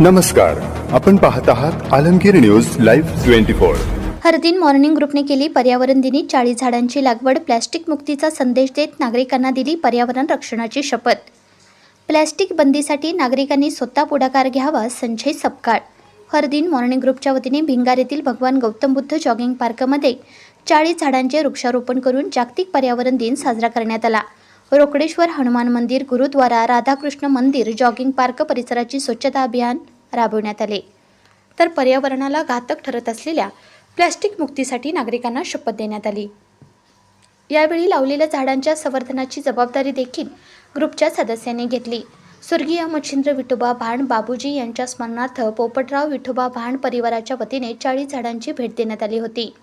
नमस्कार आपण पाहत आहात Alamgir news live twenty four. हरदिन मॉर्निंग ग्रुपने केली पर्यावरण दिनी चाळीस झाडांची लागवड प्लॅस्टिक मुक्तीचा संदेश देत नागरिकांना दिली पर्यावरण रक्षणाची शपथ. प्लॅस्टिक बंदीसाठी नागरिकांनी स्वतः पुढाकार घ्यावा संजय सपकाळ. हरदिन मॉर्निंग ग्रुपच्या वतीने भिंगार येथील भगवान गौतम बुद्ध जॉगिंग पार्कमध्ये चाळीस झाडांचे वृक्षारोपण करून जागतिक पर्यावरण दिन साजरा करण्यात आला. रोकडेश्वर हनुमान मंदिर गुरुद्वारा राधाकृष्ण मंदिर जॉगिंग पार्क परिसराची स्वच्छता अभियान राबवण्यात आले. तर पर्यावरणाला घातक ठरत असलेल्या प्लॅस्टिक मुक्तीसाठी नागरिकांना शपथ देण्यात आली. यावेळी लावलेल्या झाडांच्या संवर्धनाची जबाबदारी देखील ग्रुपच्या सदस्यांनी घेतली. स्वर्गीय मच्छिंद्र विठोबा भाण बाबूजी यांच्या स्मरणार्थ पोपटराव विठोबा भाण परिवाराच्या वतीने चाळीस झाडांची भेट देण्यात आली होती.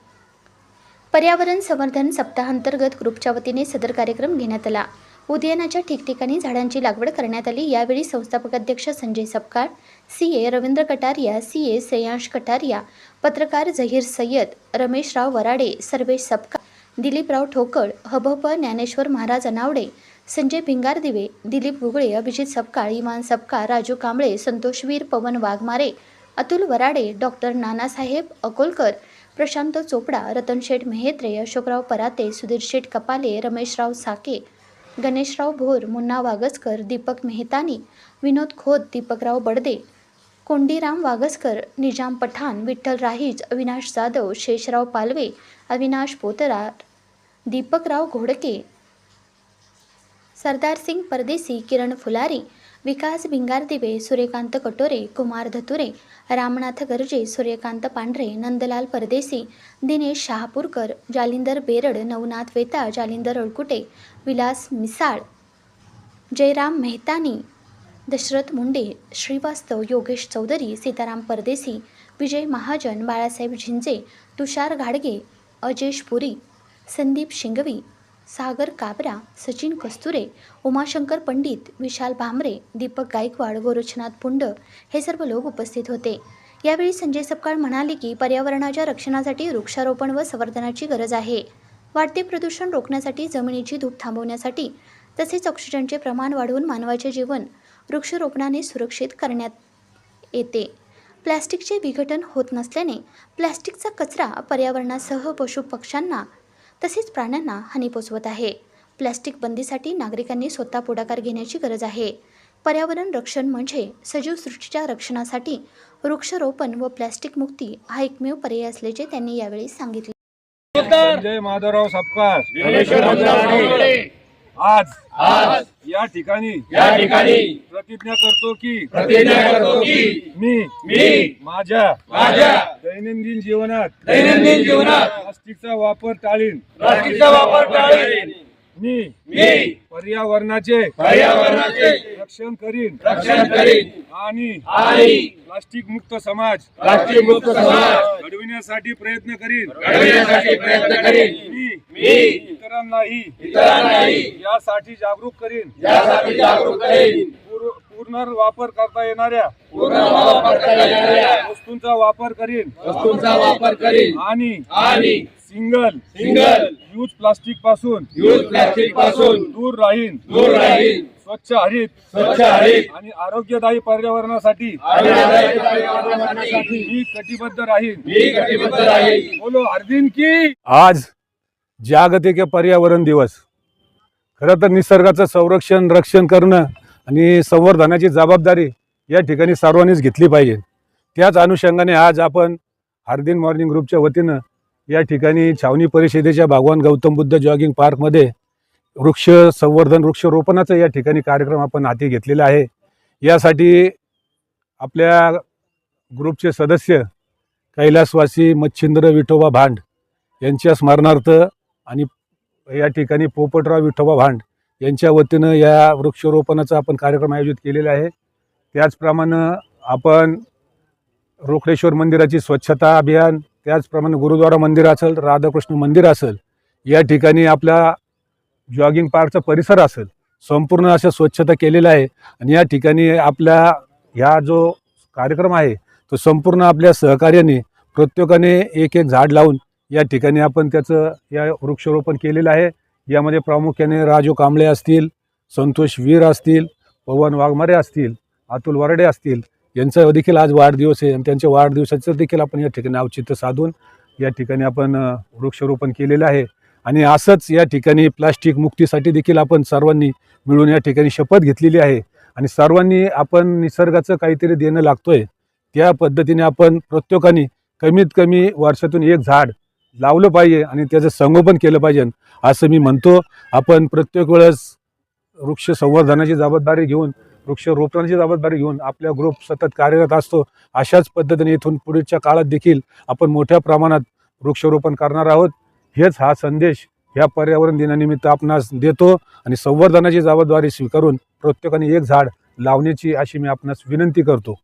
पर्यावरण संवर्धन सप्ताहांतर्गत ग्रुपच्या वतीने सदर कार्यक्रम घेण्यात आला. उदयनाच्या ठिकठिकाणी झाडांची लागवड करण्यात आली. यावेळी संस्थापक अध्यक्ष Sanjay Sapkal C A Ravindra Kataria C A Shreyansh Kataria पत्रकार झहीर सय्यद रमेशराव वराडे सर्वेश सपकाळ दिलीपराव ठोकळ हबप ज्ञानेश्वर महाराज अनावडे संजय भिंगारदिवे दिलीप गुगळे अभिजित सपकाळ इमान सपकाळ राजू कांबळे संतोषवीर पवन वाघमारे अतुल वराडे डॉक्टर नानासाहेब अकोलकर प्रशांत चोपडा रतन शेठ मेहेत्रे अशोकराव पराते सुधीर शेठ कपाले रमेशराव साके गणेशराव भोर मुन्ना वागसकर दीपक मेहतानी विनोद खोत दीपकराव बडदे कोंडीराम वागसकर निजाम पठाण विठ्ठल राहीज अविनाश जाधव शेषराव पालवे अविनाश पोतरार दीपकराव घोडके सरदार सिंग परदेसी किरण फुलारी विकास भिंगारदिवे सूर्यकांत कटोरे कुमार धतुरे रामनाथ गर्जे सूर्यकांत पांढरे नंदलाल परदेसी दिनेश शहापूरकर जालिंदर बेरड नवनाथ वेता जालिंदर अळकुटे विलास मिसाळ जयराम मेहतानी दशरथ मुंडे श्रीवास्तव योगेश चौधरी सीताराम परदेसी विजय महाजन बाळासाहेब झिंजे तुषार घाडगे अजेश पुरी संदीप शिंगवी सागर काबरा सचिन कस्तुरे उमाशंकर पंडित विशाल भामरे दीपक गायकवाड गोरक्षनाथ पुंड हे सर्व लोक उपस्थित होते. यावेळी संजय सपकाळ म्हणाले की पर्यावरणाच्या रक्षणासाठी वृक्षारोपण व संवर्धनाची गरज आहे. वाढते प्रदूषण रोखण्यासाठी जमिनीची धूप थांबवण्यासाठी तसेच ऑक्सिजनचे प्रमाण वाढवून मानवाचे जीवन वृक्षरोपणाने सुरक्षित करण्यात येते. प्लॅस्टिकचे विघटन होत नसल्याने प्लॅस्टिकचा कचरा पर्यावरणासह पशुपक्ष्यांना तसेच प्राण्यांना हानी पोचवत आहे. प्लॅस्टिक बंदीसाठी नागरिकांनी स्वतः पुढाकार घेण्याची गरज आहे. पर्यावरण रक्षण म्हणजे सजीव सृष्टीच्या रक्षणासाठी वृक्षारोपण व प्लॅस्टिक मुक्ती हा एकमेव पर्याय असल्याचे त्यांनी यावेळी सांगितले. संजय माधवराव सपकाळ आज. आज. या ठिकाणी या ठिकाणी प्रतिज्ञा करतो की प्रतिज्ञा करतो की मी मी माझ्या माझ्या दैनंदिन जीवनात दैनंदिन जीवनात प्लास्टिकचा वापर टाळीन. प्लास्टिकचा वापर टाळेल मी मी पर्यावरणाचे पर्यावरणाचे रक्षण करीन. रक्षण करीन. आणि आणि प्लास्टिक मुक्त समाज. प्लास्टिक मुक्त समाज. घडविण्यासाठी प्रयत्न करीन. घडविण्यासाठी प्रयत्न करीन. मी मी इतरांनाही इतरांनाही यासाठी जागरूक करीन. यासाठी जागरूक करेन. पूर- पूर्ण वापर करता येणाऱ्या पूर्ण वापर करता येणाऱ्या वस्तूंचा वापर करीन. वस्तूंचा वापर करीन. आणि आणि सिंगल सिंगल यूज प्लास्टिकपासून यूज प्लास्टिकपासून दूर राहीन. दूर राहील स्वच्छ हरित स्वच्छ हरित. आणि आरोग्यदायी पर्यावरणासाठी. आरोग्यदायी पर्यावरणासाठी. मी कटिबद्ध राहीन. मी कटिबद्ध राहील बोलो अर्जुन की. आज जागतिक पर्यावरण दिवस. खरं तर निसर्गाचं संरक्षण रक्षण करणं आणि संवर्धनाची जबाबदारी या ठिकाणी सर्वांनीच घेतली पाहिजे. त्याच अनुषंगाने आज आपण हार्दिन मॉर्निंग ग्रुपच्या वतीनं या ठिकाणी छावणी परिषदेच्या भगवान गौतम बुद्ध जॉगिंग पार्कमध्ये वृक्ष संवर्धन वृक्षरोपणाचा या ठिकाणी कार्यक्रम आपण हाती घेतलेला आहे. यासाठी आपल्या ग्रुपचे सदस्य कैलासवासी मच्छिंद्र विठोबा भांड यांच्या स्मरणार्थ आणि या ठिकाणी पोपटराव विठोबा भांड यांच्या वतीनं या वृक्षरोपणाचा आपण कार्यक्रम आयोजित केलेला आहे. त्याचप्रमाणे आपण रोकडेश्वर मंदिराची स्वच्छता अभियान त्याचप्रमाणे गुरुद्वारा मंदिर असेल राधाकृष्ण मंदिर असेल या ठिकाणी आपल्या जॉगिंग पार्कचा परिसर असेल संपूर्ण अशा स्वच्छता केलेला आहे. आणि या ठिकाणी आपल्या ह्या जो कार्यक्रम आहे तो संपूर्ण आपल्या सहकार्याने प्रत्येकाने एक एक झाड लावून या ठिकाणी आपण त्याचं या वृक्षारोपण केलेलं आहे. यामध्ये प्रामुख्याने राजू कांबळे असतील संतोष वीर असतील पवन वाघमारे असतील अतुल वरडे असतील यांचा देखील आज वाढदिवस आहे. आणि त्यांच्या वाढदिवसाचं देखील आपण या ठिकाणी औचित्य साधून या ठिकाणी आपण वृक्षारोपण केलेलं आहे. आणि असंच या ठिकाणी प्लास्टिक मुक्तीसाठी देखील आपण सर्वांनी मिळून या ठिकाणी शपथ घेतलेली आहे. आणि सर्वांनी आपण निसर्गाचं काहीतरी देणं लागतोय त्या पद्धतीने आपण प्रत्येकाने कमीत कमी वर्षातून एक झाड लावलं पाहिजे आणि त्याचं संगोपन केलं पाहिजे. असं मी म्हणतो. आपण प्रत्येक वेळेस वृक्ष संवर्धनाची जबाबदारी घेऊन वृक्षरोपणाची जबाबदारी घेऊन आपल्या ग्रुप सतत कार्यरत असतो. अशाच पद्धतीने इथून पुढच्या काळात देखील आपण मोठ्या प्रमाणात वृक्षारोपण करणार आहोत. हेच हा संदेश ह्या पर्यावरण दिनानिमित्त आपणास देतो आणि संवर्धनाची जबाबदारी स्वीकारून प्रत्येकाने एक झाड लावण्याची अशी मी आपणास विनंती करतो.